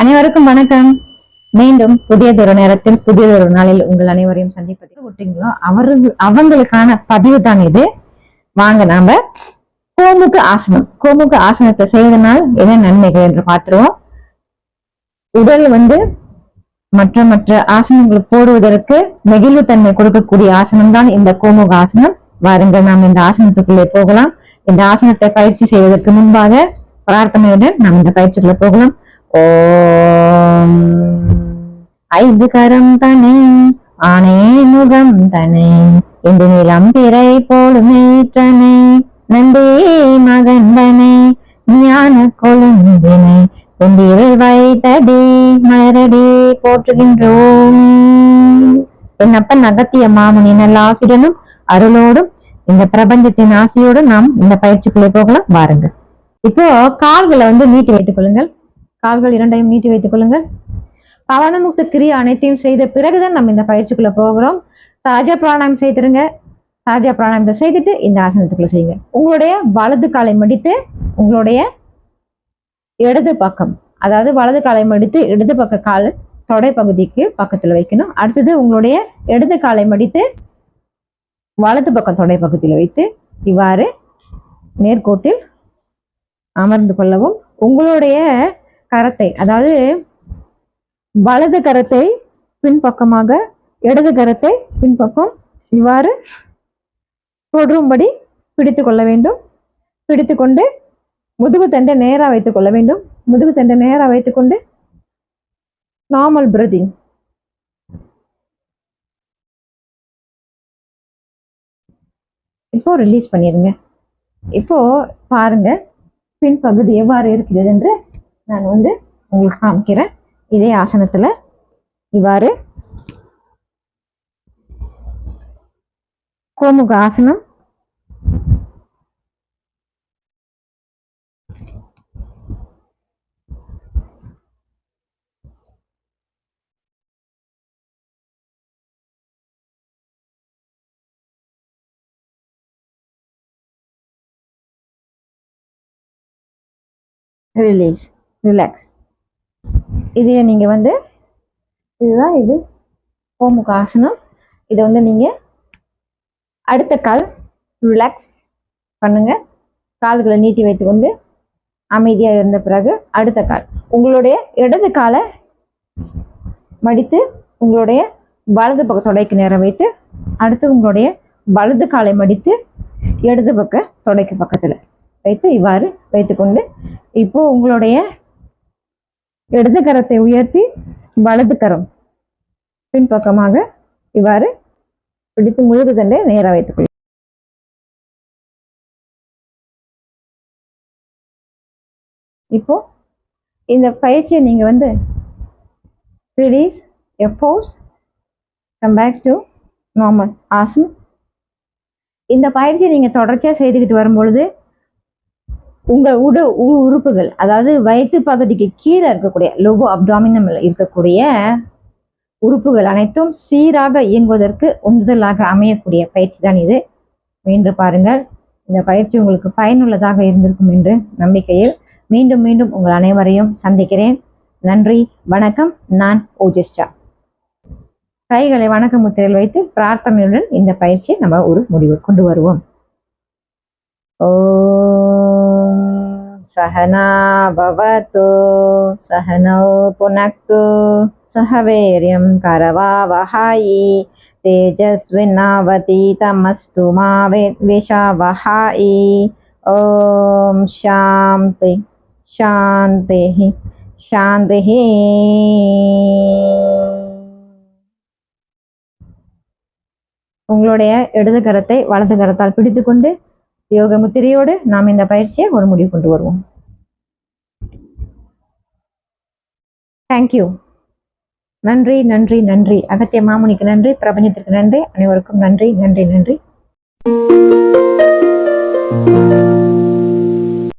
அனைவருக்கும் வணக்கம். மீண்டும் புதியதொரு நேரத்தில் புதியதொரு நாளில் உங்கள் அனைவரையும் சந்திப்பதில் விட்டீங்களோ அவர்கள் அவங்களுக்கான பதிவு தான் இது. வாங்க நாம கோமுக ஆசனம். கோமுக ஆசனத்தை செய்வதனால் என்ன நன்மைகள் என்று பார்த்துருவோம். உடல் வந்து மற்ற மற்ற ஆசனங்கள் போடுவதற்கு நெகிழ்வுத்தன்மை கொடுக்கக்கூடிய ஆசனம் தான் இந்த கோமுக ஆசனம். வாருங்கள் நாம் இந்த ஆசனத்துக்குள்ளே போகலாம். இந்த ஆசனத்தை பயிற்சி செய்வதற்கு முன்பாக பிரார்த்தனையுடன் நாம் இந்த பயிற்சிக்குள்ள போகலாம். ஓம். ஐந்து கரம் தனே ஆனே முகம் தனை என்று நிலம் பிறை போடுமேற்றனை நந்தே மகந்தனை ஞான கொழுந்தினை கொண்டிரு வைத்தடி மலரடி போற்றுகின்றோம். என்னப்பன் நகத்திய மாமுனி நல்ல ஆசிரியனும் அருளோடும் இந்த பிரபஞ்சத்தின் ஆசையோடும் நாம் இந்த பயிற்சிக்குள்ளே போகலாம். வாருங்கள். இப்போ கால்களை வந்து நீட்டி வைத்துக் கொள்ளுங்கள். கால்கள் இரண்டையும் நீட்டி வைத்துக் கொள்ளுங்கள். பவனமுக்த கிரியை அனைத்தையும் செய்த பிறகுதான் நம்ம இந்த பயிற்சிக்குள்ள போகிறோம். சஹஜ பிராணாயம் செய்திருங்க. சஹஜ பிராணாயத்தை செய்துட்டு இந்த ஆசனத்துக்குள்ள செய்யுங்க. உங்களுடைய வலது காலை மடித்து உங்களுடைய இடது பக்கம் அதாவது வலது காலை மடித்து இடது பக்க கால் தொடை பகுதிக்கு பக்கத்துல வைக்கணும். அடுத்தது உங்களுடைய இடது காலை மடித்து வலது பக்கம் தொடை பகுதியில் வைத்து இவ்வாறு நேர்கோட்டில் அமர்ந்து கொள்ளவும். உங்களுடைய கரத்தை அதாவது வலது கரத்தை பின்பக்கமாக இடது கரத்தை பின்பக்கம் இவ்வாறு தொடரும்படி பிடித்து கொள்ள வேண்டும். பிடித்து கொண்டு முதுகு தண்டை நேராக வைத்துக் கொள்ள வேண்டும். முதுகு தண்டை நேராக வைத்துக்கொண்டு நார்மல் பிரதிங் இப்போ ரிலீஸ் பண்ணிடுங்க இப்போ பாருங்க பின்பகுதி எவ்வாறு இருக்கிறது என்று நான் வந்து உங்களுக்கு காமிக்கிறேன். இதே ஆசனத்தில் இவ்வாறு கோமுக ஆசனம். Release. ரிலாக்ஸ் இதையே நீங்கள் வந்து இதுதான் இது. கோமுக ஆசனம். இதை வந்து நீங்கள் அடுத்த கால் ரிலாக்ஸ் பண்ணுங்கள் கால்களை நீட்டி வைத்துக்கொண்டு அமைதியாக இருந்த பிறகு அடுத்த கால். உங்களுடைய இடது காலை மடித்து உங்களுடைய வலது பக்க தொடைக்கு நேரம் வைத்து அடுத்து உங்களுடைய வலது காலை மடித்து இடது பக்க தொடைக்கு பக்கத்தில் வைத்து இவ்வாறு வைத்துக்கொண்டு இப்போது உங்களுடைய இடது கரத்தை உயர்த்தி வலது கரம். பின்பக்கமாக இவ்வாறு பிடித்து முழுது தண்டை நேராக வைத்துக் கொள்ளும் இப்போ இந்த பயிற்சியை நீங்க வந்து ரிலீஸ் எப்போஸ் கம் பேக் டு நார்மல் ஆசன் இந்த பயிற்சியை நீங்க தொடர்ச்சியாக செய்துக்கிட்டு வரும்பொழுது உங்கள் உட உ- உறுப்புகள் அதாவது வயிற்று பகுதிக்கு கீழே இருக்கக்கூடிய லோகோ அப்டாமினம் இருக்கக்கூடிய உறுப்புகள் அனைத்தும் சீராக இயங்குவதற்கு உந்துதலாக அமையக்கூடிய பயிற்சி தான் இது. மீண்டு பாருங்கள். இந்த பயிற்சி உங்களுக்கு பயனுள்ளதாக இருந்திருக்கும் என்று நம்பிக்கையில் மீண்டும் மீண்டும் உங்கள் அனைவரையும் சந்திக்கிறேன். நன்றி வணக்கம். நான் ஓஜிஸ்டா கைகளை வணக்க முத்திரையில் வைத்து பிரார்த்தனையுடன் இந்த பயிற்சியை நம்ம ஒரு முடிவு கொண்டு வருவோம். ஓ सहना भवतु सहनौ पुनक्तु सह वीर्यं करवावहै तेजस्विनावतीतमस्तु मा विद्विषावहै ॐ शान्ति शान्तिः शान्तिः உங்களுடைய இடது கரத்தை வலது கரத்தால் பிடித்துக்கொண்டு யோக முத்திரையோடு நாம் இந்த பயிற்சியை ஒரு முடிவு கொண்டு வருவோம். தேங்க்யூ நன்றி நன்றி நன்றி. அகத்திய மாமுனிக்கு நன்றி பிரபஞ்சத்திற்கு நன்றி. அனைவருக்கும் நன்றி நன்றி நன்றி.